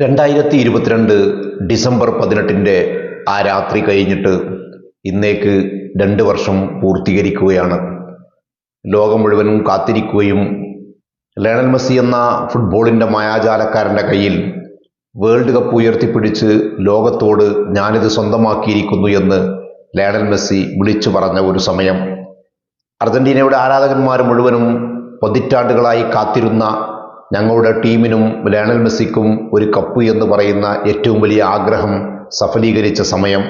രണ്ടായിരത്തി ഇരുപത്തിരണ്ട് ഡിസംബർ പതിനെട്ടിന്റെ ആ രാത്രി കഴിഞ്ഞിട്ട് ഇന്നേക്ക് രണ്ട് വർഷം പൂർത്തീകരിക്കുകയാണ്. ലോകം മുഴുവനും കാത്തിരിക്കുകയും ലയണൽ മെസ്സി എന്ന ഫുട്ബോളിന്റെ മായാജാലക്കാരന്റെ കയ്യിൽ വേൾഡ് കപ്പ് ഉയർത്തിപ്പിടിച്ച് ലോകത്തോട് ഞാനിത് സ്വന്തമാക്കിയിരിക്കുന്നു എന്ന് ലയണൽ മെസ്സി വിളിച്ചു പറഞ്ഞ ഒരു സമയം. അർജന്റീനയുടെ ആരാധകന്മാർ മുഴുവനും പതിറ്റാണ്ടുകളായി കാത്തിരുന്ന ഞങ്ങളുടെ ടീമിനും ലയണൽ മെസ്സിക്കും ഒരു കപ്പ് എന്ന് പറയുന്ന ഏറ്റവും വലിയ ആഗ്രഹം സഫലീകരിച്ച സമയം.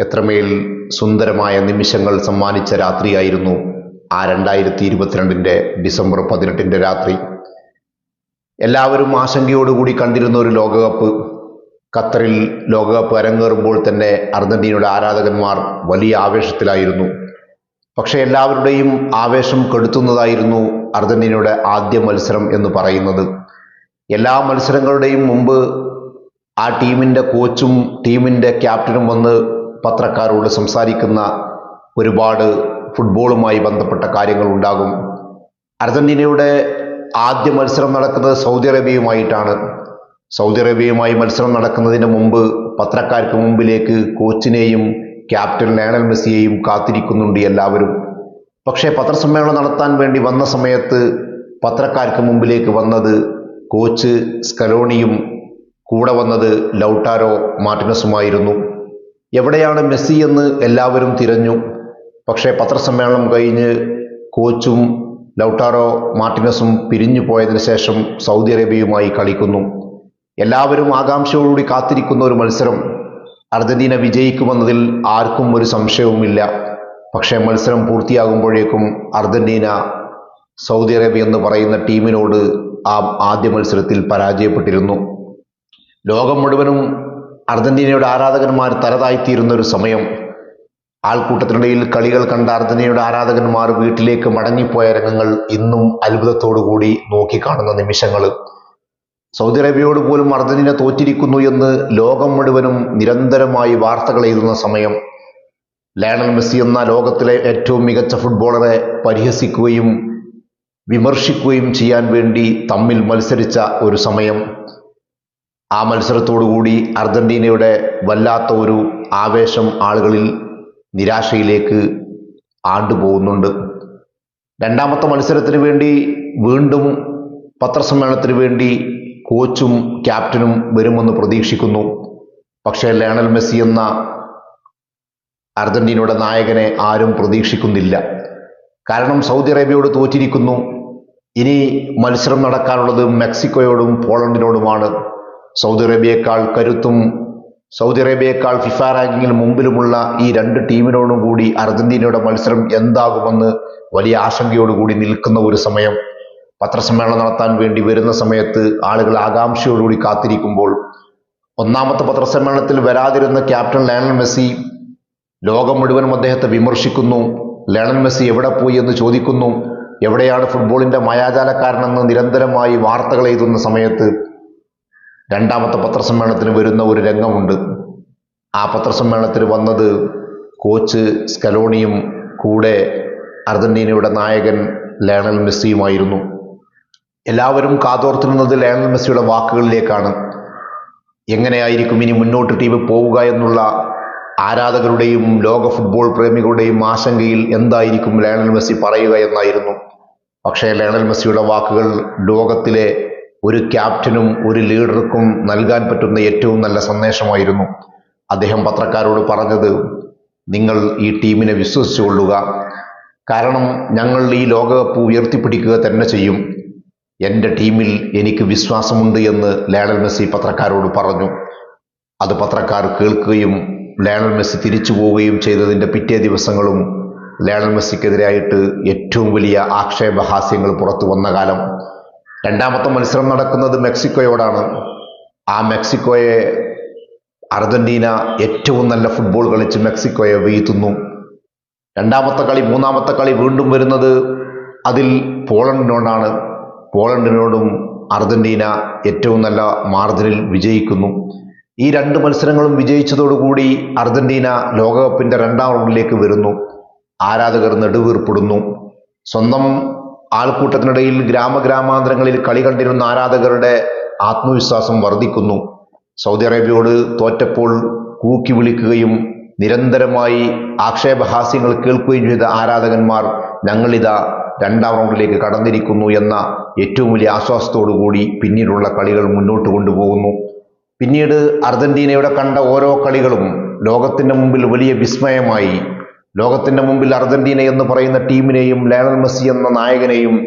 എത്രമേൽ സുന്ദരമായ നിമിഷങ്ങൾ സമ്മാനിച്ച രാത്രിയായിരുന്നു ആ രണ്ടായിരത്തി ഇരുപത്തിരണ്ടിന്റെ ഡിസംബർ പതിനെട്ടിന്റെ രാത്രി. എല്ലാവരും ആശങ്കയോടുകൂടി കണ്ടിരുന്ന ഒരു ലോകകപ്പ്. ഖത്തറിൽ ലോകകപ്പ് അരങ്ങേറുമ്പോൾ തന്നെ അർജന്റീനയുടെ ആരാധകന്മാർ വലിയ ആവേശത്തിലായിരുന്നു. പക്ഷേ എല്ലാവരുടെയും ആവേശം കെടുത്തുന്നതായിരുന്നു അർജന്റീനയുടെ ആദ്യ മത്സരം എന്ന് പറയുന്നത്. എല്ലാ മത്സരങ്ങളുടെയും മുമ്പ് ആ ടീമിന്റെ കോച്ചും ടീമിന്റെ ക്യാപ്റ്റനും വന്ന് പത്രക്കാരോട് സംസാരിക്കുന്ന ഒരുപാട് ഫുട്ബോളുമായി ബന്ധപ്പെട്ട കാര്യങ്ങൾ ഉണ്ടാകും. അർജന്റീനയുടെ ആദ്യ മത്സരം നടക്കുന്നത് സൗദി അറേബ്യയുമായിട്ടാണ്. സൗദി അറേബ്യയുമായി മത്സരം നടക്കുന്നതിന് മുമ്പ് പത്രക്കാർക്ക് മുമ്പിലേക്ക് കോച്ചിനെയും ക്യാപ്റ്റൻ ലയണൽ മെസ്സിയെയും കാത്തിരിക്കുന്നുണ്ട് എല്ലാവരും. പക്ഷേ പത്രസമ്മേളനം നടത്താൻ വേണ്ടി വന്ന സമയത്ത് പത്രക്കാർക്ക് മുമ്പിലേക്ക് വന്നത് കോച്ച് സ്കലോണിയും കൂടെ വന്നത് ലൗട്ടാരോ മാർട്ടിനസുമായിരുന്നു. എവിടെയാണ് മെസ്സി എന്ന് എല്ലാവരും തിരഞ്ഞു. പക്ഷേ പത്രസമ്മേളനം കഴിഞ്ഞ് കോച്ചും ലൗട്ടാറോ മാർട്ടിനസും പിരിഞ്ഞു പോയതിനു ശേഷം സൗദി അറേബ്യയുമായി കളിക്കുന്നു. എല്ലാവരും ആകാംക്ഷയോടുകൂടി കാത്തിരിക്കുന്ന ഒരു മത്സരം അർജന്റീന വിജയിക്കുമെന്നതിൽ ആർക്കും ഒരു സംശയവുമില്ല. പക്ഷേ മത്സരം പൂർത്തിയാകുമ്പോഴേക്കും അർജന്റീന സൗദി അറേബ്യ എന്ന് പറയുന്ന ടീമിനോട് ആ ആദ്യ മത്സരത്തിൽ പരാജയപ്പെട്ടിരുന്നു. ലോകം മുഴുവനും അർജന്റീനയുടെ ആരാധകന്മാർ തലതായിത്തീരുന്ന ഒരു സമയം. ആൾക്കൂട്ടത്തിനിടയിൽ കളികൾ കണ്ട അർജന്റീനയുടെ ആരാധകന്മാർ വീട്ടിലേക്ക് മടങ്ങിപ്പോയ രംഗങ്ങൾ ഇന്നും അത്ഭുതത്തോടുകൂടി നോക്കിക്കാണുന്ന നിമിഷങ്ങൾ. സൗദി അറേബ്യയോട് പോലും അർജന്റീന തോറ്റിരിക്കുന്നു എന്ന് ലോകം മുഴുവനും നിരന്തരമായി വാർത്തകൾ എഴുതുന്ന സമയം. ലയണൽ മെസ്സി എന്ന ലോകത്തിലെ ഏറ്റവും മികച്ച ഫുട്ബോളറെ പരിഹസിക്കുകയും വിമർശിക്കുകയും ചെയ്യാൻ വേണ്ടി തമ്മിൽ മത്സരിച്ച ഒരു സമയം. ആ മത്സരത്തോടുകൂടി അർജന്റീനയുടെ വല്ലാത്ത ഒരു ആവേശം ആളുകളിൽ നിരാശയിലേക്ക് ആണ്ടുപോകുന്നുണ്ട്. രണ്ടാമത്തെ മത്സരത്തിന് വേണ്ടി വീണ്ടും പത്രസമ്മേളനത്തിന് വേണ്ടി കോച്ചും ക്യാപ്റ്റനും വരുമെന്ന് പ്രതീക്ഷിക്കുന്നു. പക്ഷേ ലയണൽ മെസ്സി എന്ന അർജന്റീനയുടെ നായകനെ ആരും പ്രതീക്ഷിക്കുന്നില്ല. കാരണം സൗദി അറേബ്യയോട് തോറ്റിരിക്കുന്നു. ഇനി മത്സരം നടക്കാനുള്ളത് മെക്സിക്കോയോടും പോളണ്ടിനോടുമാണ്. സൗദി അറേബ്യയേക്കാൾ കരുത്തും സൗദി അറേബ്യയേക്കാൾ ഫിഫ റാങ്കിങ്ങിൽ മുമ്പിലുമുള്ള ഈ രണ്ട് ടീമിനോടും കൂടി അർജന്റീനയുടെ മത്സരം എന്താകുമെന്ന് വലിയ ആശങ്കയോടുകൂടി നിൽക്കുന്ന ഒരു സമയം. പത്രസമ്മേളനം നടത്താൻ വേണ്ടി വരുന്ന സമയത്ത് ആളുകൾ ആകാംക്ഷയോടുകൂടി കാത്തിരിക്കുമ്പോൾ ഒന്നാമത്തെ പത്രസമ്മേളനത്തിൽ വരാതിരുന്ന ക്യാപ്റ്റൻ ലയണൽ മെസ്സി ലോകം മുഴുവനും അദ്ദേഹത്തെ വിമർശിക്കുന്നു. ലയണൽ മെസ്സി എവിടെ പോയി എന്ന് ചോദിക്കുന്നു. എവിടെയാണ് ഫുട്ബോളിന്റെ മായാജാലക്കാരനെന്ന് നിരന്തരമായി വാർത്തകൾ എഴുതുന്ന സമയത്ത് രണ്ടാമത്തെ പത്രസമ്മേളനത്തിന് വരുന്ന ഒരു രംഗമുണ്ട്. ആ പത്രസമ്മേളനത്തിൽ വന്നത് കോച്ച് സ്കലോണിയും കൂടെ അർജന്റീനയുടെ നായകൻ ലയണൽ മെസ്സിയുമായിരുന്നു. എല്ലാവരും കാതോർത്തിരുന്നത് ലയണൽ മെസ്സിയുടെ വാക്കുകളിലേക്കാണ്. എങ്ങനെയായിരിക്കും ഇനി മുന്നോട്ട് ടീം പോവുക എന്നുള്ള ആരാധകരുടെയും ലോക ഫുട്ബോൾ പ്രേമികളുടെയും ആശങ്കയിൽ എന്തായിരിക്കും ലയണൽ മെസ്സി പറയുക എന്നായിരുന്നു. പക്ഷേ ലയണൽ മെസ്സിയുടെ വാക്കുകൾ ലോകത്തിലെ ഒരു ക്യാപ്റ്റനും ഒരു ലീഡർക്കും നൽകാൻ പറ്റുന്ന ഏറ്റവും നല്ല സന്ദേശമായിരുന്നു. അദ്ദേഹം പത്രക്കാരോട് പറഞ്ഞത് നിങ്ങൾ ഈ ടീമിനെ വിശ്വസിച്ചുകൊള്ളുക കാരണം ഞങ്ങൾ ഈ ലോകകപ്പ് ഉയർത്തിപ്പിടിക്കുക തന്നെ ചെയ്യും. എന്റെ ടീമിൽ എനിക്ക് വിശ്വാസമുണ്ട് എന്ന് ലയണൽ മെസ്സി പത്രക്കാരോട് പറഞ്ഞു. അത് പത്രക്കാർ കേൾക്കുകയും ലയണൽ മെസ്സി തിരിച്ചു പോവുകയും ചെയ്തതിന്റെ പിറ്റേ ദിവസങ്ങളും ലയണൽ മെസ്സിക്കെതിരായിട്ട് ഏറ്റവും വലിയ ആക്ഷേപഹാസ്യങ്ങൾ പുറത്തു വന്ന കാലം. രണ്ടാമത്തെ മത്സരം നടക്കുന്നത് മെക്സിക്കോയോടാണ്. ആ മെക്സിക്കോയെ അർജന്റീന ഏറ്റവും നല്ല ഫുട്ബോൾ കളിച്ച് മെക്സിക്കോയെ വീഴ്ത്തുന്നു. രണ്ടാമത്തെ കളി മൂന്നാമത്തെ കളി വീണ്ടും വരുന്നത് അതിൽ പോളണ്ടിനോടാണ്. പോളണ്ടിനോടും അർജന്റീന ഏറ്റവും നല്ല മാർജിനിൽ വിജയിക്കുന്നു. ഈ രണ്ട് മത്സരങ്ങളും വിജയിച്ചതോടുകൂടി അർജന്റീന ലോകകപ്പിന്റെ രണ്ടാം റൗണ്ടിലേക്ക് വരുന്നു. ആരാധകർ നെടുവീർപ്പെടുന്നു. സ്വന്തം ആൾക്കൂട്ടത്തിനിടയിൽ ഗ്രാമഗ്രാമാന്തരങ്ങളിൽ കളി കണ്ടിരുന്ന ആരാധകരുടെ ആത്മവിശ്വാസം വർദ്ധിക്കുന്നു. സൗദി അറേബ്യയോട് തോറ്റപ്പോൾ കൂക്കി വിളിക്കുകയും നിരന്തരമായി ആക്ഷേപഹാസ്യങ്ങൾ കേൾക്കുകയും ചെയ്ത ആരാധകന്മാർ ഞങ്ങളിതാ രണ്ടാം റൗണ്ടിലേക്ക് കടന്നിരിക്കുന്നു എന്ന ഏറ്റവും വലിയ ആശ്വാസത്തോടു കൂടി പിന്നീടുള്ള കളികൾ മുന്നോട്ട് കൊണ്ടുപോകുന്നു. പിന്നീട് അർജന്റീനയുടെ കണ്ട ഓരോ കളികളും ലോകത്തിന്റെ മുമ്പിൽ വലിയ വിസ്മയമായി. ലോകത്തിന്റെ മുമ്പിൽ അർജന്റീന എന്ന് പറയുന്ന ടീമിനെയും ലയണൽ മെസ്സി എന്ന നായകനെയും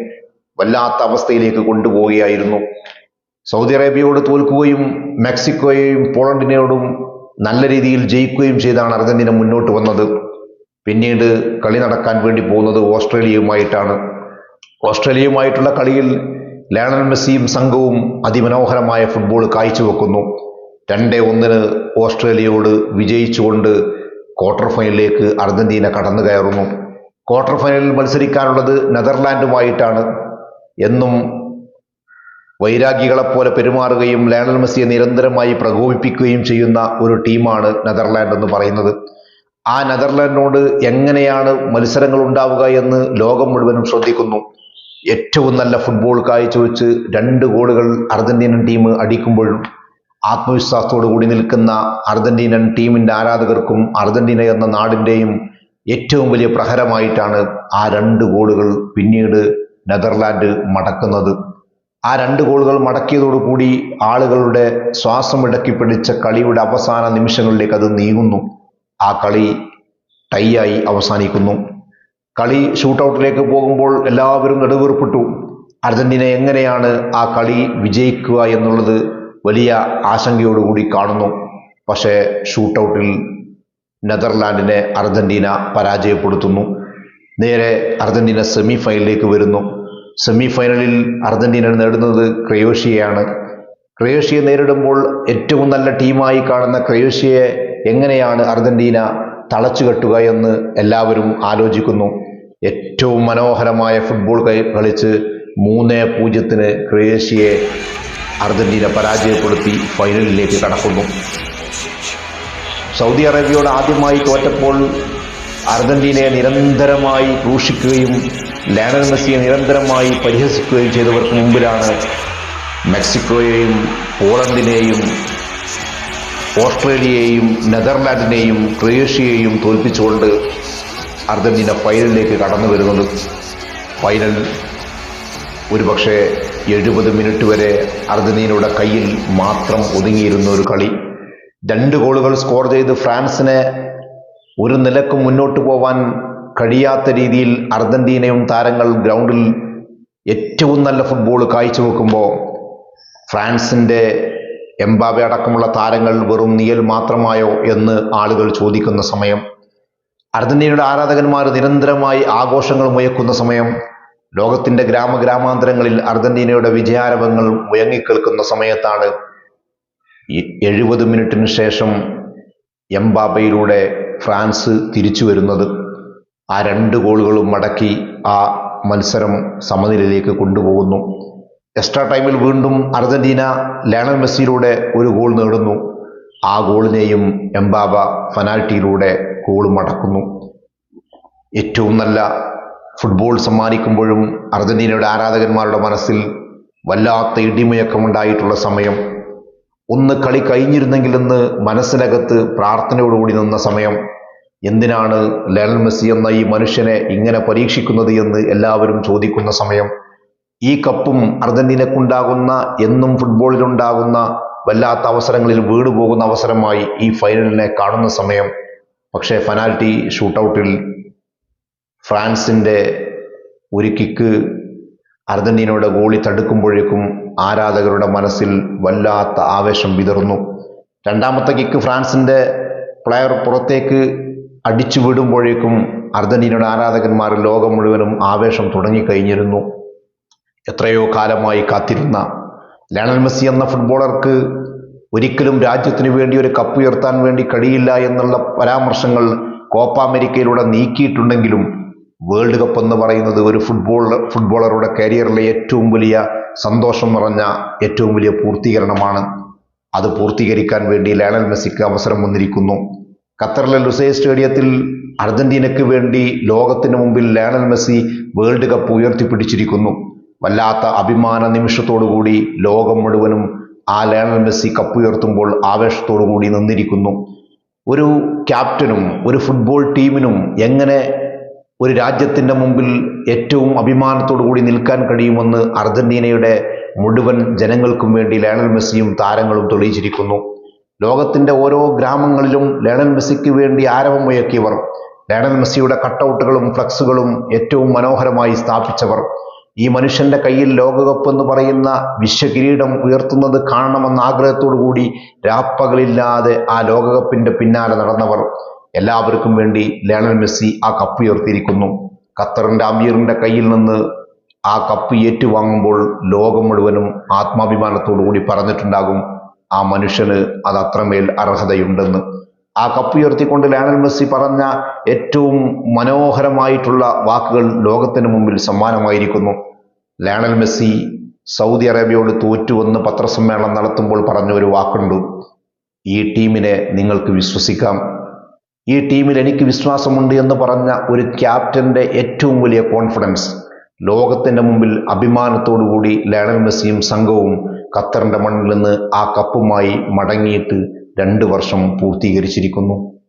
വല്ലാത്ത അവസ്ഥയിലേക്ക് കൊണ്ടുപോവുകയായിരുന്നു. സൗദി അറേബ്യയോട് തോൽക്കുകയും മെക്സിക്കോയെയും പോളണ്ടിനോടും നല്ല രീതിയിൽ ജയിക്കുകയും ചെയ്താണ് അർജന്റീന മുന്നോട്ട് വന്നത്. പിന്നീട് കളി നടക്കാൻ വേണ്ടി പോകുന്നത് ഓസ്ട്രേലിയയുമായിട്ടാണ്. ഓസ്ട്രേലിയയുമായിട്ടുള്ള കളിയിൽ ലയണൽ മെസ്സിയും സംഘവും അതിമനോഹരമായ ഫുട്ബോൾ കാഴ്ചവെക്കുന്നു. രണ്ടേ ഒന്നിന് ഓസ്ട്രേലിയയോട് വിജയിച്ചുകൊണ്ട് ക്വാർട്ടർ ഫൈനലിലേക്ക് അർജന്റീന കടന്നു കയറുന്നു ക്വാർട്ടർ ഫൈനലിൽ മത്സരിക്കാനുള്ളത് നെതർലാൻഡുമായിട്ടാണ്. എന്നും വൈരാഗികളെപ്പോലെ പെരുമാറുകയും ലയണൽ മെസ്സിയെ നിരന്തരമായി പ്രകോപിപ്പിക്കുകയും ചെയ്യുന്ന ഒരു ടീമാണ് നെതർലാൻഡ് എന്ന് പറയുന്നത്. ആ നെതർലാൻഡിനോട് എങ്ങനെയാണ് മത്സരങ്ങൾ ഉണ്ടാവുക എന്ന് ലോകം മുഴുവനും ശ്രദ്ധിക്കുന്നു. ഏറ്റവും നല്ല ഫുട്ബോൾ കാഴ്ചവെച്ച് രണ്ട് ഗോളുകൾ അർജന്റീനൻ ടീം അടിക്കുമ്പോഴും ആത്മവിശ്വാസത്തോടു കൂടി നിൽക്കുന്ന അർജന്റീനൻ ടീമിന്റെ ആരാധകർക്കും അർജന്റീന എന്ന നാടിന്റെയും ഏറ്റവും വലിയ പ്രഹരമായിട്ടാണ് ആ രണ്ട് ഗോളുകൾ പിന്നീട് നെതർലാൻഡ് മടക്കുന്നത്. ആ രണ്ട് ഗോളുകൾ മടക്കിയതോടുകൂടി ആളുകളുടെ ശ്വാസം ഇടക്കി പിടിച്ച കളിയുടെ അവസാന നിമിഷങ്ങളിലേക്ക് അത് നീങ്ങുന്നു. ആ കളി ടൈയായി അവസാനിക്കുന്നു. കളി ഷൂട്ടൗട്ടിലേക്ക് പോകുമ്പോൾ എല്ലാവരും നെടുവീർപ്പിട്ടു. അർജന്റീന എങ്ങനെയാണ് ആ കളി വിജയിക്കുക എന്നുള്ളത് വലിയ ആശങ്കയോടുകൂടി കാണുന്നു. പക്ഷേ ഷൂട്ടൗട്ടിൽ നെതർലാൻഡിനെ അർജന്റീന പരാജയപ്പെടുത്തുന്നു. നേരെ അർജന്റീന സെമി ഫൈനലിലേക്ക് വരുന്നു. സെമി ഫൈനലിൽ അർജന്റീന നേടുന്നത് ക്രയോഷ്യയാണ്. ക്രയോഷ്യയെ നേരിടുമ്പോൾ ഏറ്റവും നല്ല ടീമായി കാണുന്ന ക്രയോഷ്യയെ എങ്ങനെയാണ് അർജന്റീന തളച്ചു കെട്ടുക എന്ന് എല്ലാവരും ആലോചിക്കുന്നു. ഏറ്റവും മനോഹരമായ ഫുട്ബോൾ കളി കളിച്ച് മൂന്ന് പൂജ്യത്തിന് ക്രൊയേഷ്യയെ അർജന്റീന പരാജയപ്പെടുത്തി ഫൈനലിലേക്ക് കടക്കുന്നു. സൗദി അറേബ്യയോട് ആദ്യമായി തോറ്റപ്പോൾ അർജന്റീനയെ നിരന്തരമായി ക്രൂശിക്കുകയും ലയണൽ മെസ്സിയെ നിരന്തരമായി പരിഹസിക്കുകയും ചെയ്തവർക്ക് മുമ്പിലാണ് മെക്സിക്കോയെയും പോളണ്ടിനെയും ഓസ്ട്രേലിയയെയും നെതർലാൻഡിനെയും ക്രൊയേഷ്യയെയും തോൽപ്പിച്ചുകൊണ്ട് അർജന്റീന ഫൈനലിലേക്ക് കടന്നു വരുന്നത്. ഫൈനൽ ഒരുപക്ഷെ എഴുപത് മിനിറ്റ് വരെ അർജന്റീനയുടെ കയ്യിൽ മാത്രം ഒതുങ്ങിയിരുന്ന ഒരു കളി. രണ്ട് ഗോളുകൾ സ്കോർ ചെയ്ത് ഫ്രാൻസിനെ ഒരു നിലക്കും മുന്നോട്ട് പോവാൻ കഴിയാത്ത രീതിയിൽ അർജന്റീനയും താരങ്ങൾ ഗ്രൗണ്ടിൽ ഏറ്റവും നല്ല ഫുട്ബോൾ കാഴ്ചവെക്കുമ്പോൾ ഫ്രാൻസിന്റെ എംബാബെ അടക്കമുള്ള താരങ്ങൾ വെറും നിയൽ മാത്രമായോ എന്ന് ആളുകൾ ചോദിക്കുന്ന സമയം. അർജന്റീനയുടെ ആരാധകന്മാർ നിരന്തരമായി ആഘോഷങ്ങൾ മുയക്കുന്ന സമയം ലോകത്തിന്റെ ഗ്രാമഗ്രാമാന്തരങ്ങളിൽ അർജന്റീനയുടെ വിജയാരവങ്ങൾ മുയങ്ങിക്കേൾക്കുന്ന സമയത്താണ് എഴുപത് മിനിറ്റിന് ശേഷം എംബാബയിലൂടെ ഫ്രാൻസ് തിരിച്ചു വരുന്നത്. ആ രണ്ട് ഗോളുകളും മടക്കി ആ മത്സരം സമനിലയിലേക്ക് കൊണ്ടുപോകുന്നു. എക്സ്ട്രാ ടൈമിൽ വീണ്ടും അർജന്റീന ലയണൽ മെസ്സിയിലൂടെ ഒരു ഗോൾ നേടുന്നു. ആ ഗോളിനെയും എംബാബ ഫനാൽറ്റിയിലൂടെ ഗോൾ മടക്കുന്നു. ഏറ്റവും നല്ല ഫുട്ബോൾ സമ്മാനിക്കുമ്പോഴും അർജന്റീനയുടെ ആരാധകന്മാരുടെ മനസ്സിൽ വല്ലാത്ത ഇടിമുഴക്കമുണ്ടായിട്ടുള്ള സമയം. ഒന്ന് കളി കഴിഞ്ഞിരുന്നെങ്കിലെന്ന് മനസ്സിനകത്ത് പ്രാർത്ഥനയോടുകൂടി നിന്ന സമയം. എന്തിനാണ് ലയൽ മെസ്സി എന്ന ഈ മനുഷ്യനെ ഇങ്ങനെ പരീക്ഷിക്കുന്നത് എന്ന് എല്ലാവരും ചോദിക്കുന്ന സമയം. ഈ കപ്പും അർജന്റീനക്കുണ്ടാകുന്ന എന്നും ഫുട്ബോളിലുണ്ടാകുന്ന വല്ലാത്ത അവസരങ്ങളിൽ വീട് പോകുന്ന അവസരമായി ഈ ഫൈനലിനെ കാണുന്ന സമയം. പക്ഷേ ഫനാൽറ്റി ഷൂട്ടൗട്ടിൽ ഫ്രാൻസിന്റെ ഒരു കിക്ക് അർജന്റീനയുടെ ഗോളി തടുക്കുമ്പോഴേക്കും ആരാധകരുടെ മനസ്സിൽ വല്ലാത്ത ആവേശം വിതറുന്നു. രണ്ടാമത്തെ കിക്ക് ഫ്രാൻസിന്റെ പ്ലെയർ പുറത്തേക്ക് അടിച്ചു വിടുമ്പോഴേക്കും അർജന്റീനയുടെ ആരാധകന്മാർ ലോകം മുഴുവനും ആവേശം തുടങ്ങിക്കഴിഞ്ഞിരുന്നു. എത്രയോ കാലമായി കാത്തിരുന്ന ലയണൽ മെസ്സി എന്ന ഫുട്ബോളർക്ക് ഒരിക്കലും രാജ്യത്തിന് വേണ്ടി ഒരു കപ്പ് ഉയർത്താൻ വേണ്ടി കഴിയില്ല എന്നുള്ള പരാമർശങ്ങൾ കോപ്പ അമേരിക്കയിലൂടെ നീക്കിയിട്ടുണ്ടെങ്കിലും വേൾഡ് കപ്പ് എന്ന് പറയുന്നത് ഒരു ഫുട്ബോൾ ഫുട്ബോളറുടെ കരിയറിലെ ഏറ്റവും വലിയ സന്തോഷം നിറഞ്ഞ ഏറ്റവും വലിയ പൂർത്തീകരണമാണ്. അത് പൂർത്തീകരിക്കാൻ വേണ്ടി ലയണൽ മെസ്സിക്ക് അവസരം വന്നിരിക്കുന്നു. ഖത്തറിലെ ലുസൈ സ്റ്റേഡിയത്തിൽ അർജന്റീനയ്ക്ക് വേണ്ടി ലോകത്തിന് മുമ്പിൽ ലയണൽ മെസ്സി വേൾഡ് കപ്പ് ഉയർത്തിപ്പിടിച്ചിരിക്കുന്നു. വല്ലാത്ത അഭിമാന നിമിഷത്തോടുകൂടി ലോകം മുഴുവനും ആ ലയണൽ മെസ്സി കപ്പുയർത്തുമ്പോൾ ആവേശത്തോടു കൂടി നിന്നിരിക്കുന്നു. ഒരു ക്യാപ്റ്റനും ഒരു ഫുട്ബോൾ ടീമിനും എങ്ങനെ ഒരു രാജ്യത്തിന്റെ മുമ്പിൽ ഏറ്റവും അഭിമാനത്തോടു കൂടി നിൽക്കാൻ കഴിയുമെന്ന് അർജന്റീനയുടെ മുഴുവൻ ജനങ്ങൾക്കും വേണ്ടി ലയണൽ മെസ്സിയും താരങ്ങളും തെളിയിച്ചിരിക്കുന്നു. ലോകത്തിന്റെ ഓരോ ഗ്രാമങ്ങളിലും ലയണൽ മെസ്സിക്ക് വേണ്ടി ആരവം മുയക്കിയവർ ലയണൽ മെസ്സിയുടെ കട്ടൗട്ടുകളും ഫ്ലക്സുകളും ഏറ്റവും മനോഹരമായി സ്ഥാപിച്ചവർ. ഈ മനുഷ്യന്റെ കയ്യിൽ ലോകകപ്പ് എന്ന് പറയുന്ന വിശ്വകിരീടം ഉയർത്തുന്നത് കാണണമെന്ന ആഗ്രഹത്തോടു കൂടി രാപ്പകലില്ലാതെ ആ ലോകകപ്പിന്റെ പിന്നാലെ നടന്നവർ എല്ലാവർക്കും വേണ്ടി ലയണൽ മെസ്സി ആ കപ്പ് ഉയർത്തിയിരിക്കുന്നു. ഖത്തറിന്റെ അമീറിന്റെ കയ്യിൽ നിന്ന് ആ കപ്പ് ഏറ്റുവാങ്ങുമ്പോൾ ലോകം മുഴുവനും ആത്മാഭിമാനത്തോടു കൂടി പറഞ്ഞിട്ടുണ്ടാകും ആ മനുഷ്യന് അത് അത്രമേൽ അർഹതയുണ്ടെന്ന്. ആ കപ്പ് ഉയർത്തിക്കൊണ്ട് ലയണൽ മെസ്സി പറഞ്ഞ ഏറ്റവും മനോഹരമായിട്ടുള്ള വാക്കുകൾ ലോകത്തിന് മുമ്പിൽ സമ്മാനമായിരിക്കുന്നു. ലയണൽ മെസ്സി സൗദി അറേബ്യയോട് തോറ്റുവെന്ന് പത്രസമ്മേളനം നടത്തുമ്പോൾ പറഞ്ഞ ഒരു വാക്കുണ്ട്. ഈ ടീമിനെ നിങ്ങൾക്ക് വിശ്വസിക്കാം. ഈ ടീമിൽ എനിക്ക് വിശ്വാസമുണ്ട് എന്ന് പറഞ്ഞ ഒരു ക്യാപ്റ്റന്റെ ഏറ്റവും വലിയ കോൺഫിഡൻസ് ലോകത്തിന്റെ മുമ്പിൽ അഭിമാനത്തോടുകൂടി ലയണൽ മെസ്സിയും സംഘവും ഖത്തറിന്റെ മണ്ണിൽ നിന്ന് ആ കപ്പുമായി മടങ്ങിയിട്ട് രണ്ട് വർഷം പൂർത്തീകരിച്ചിരിക്കുന്നു.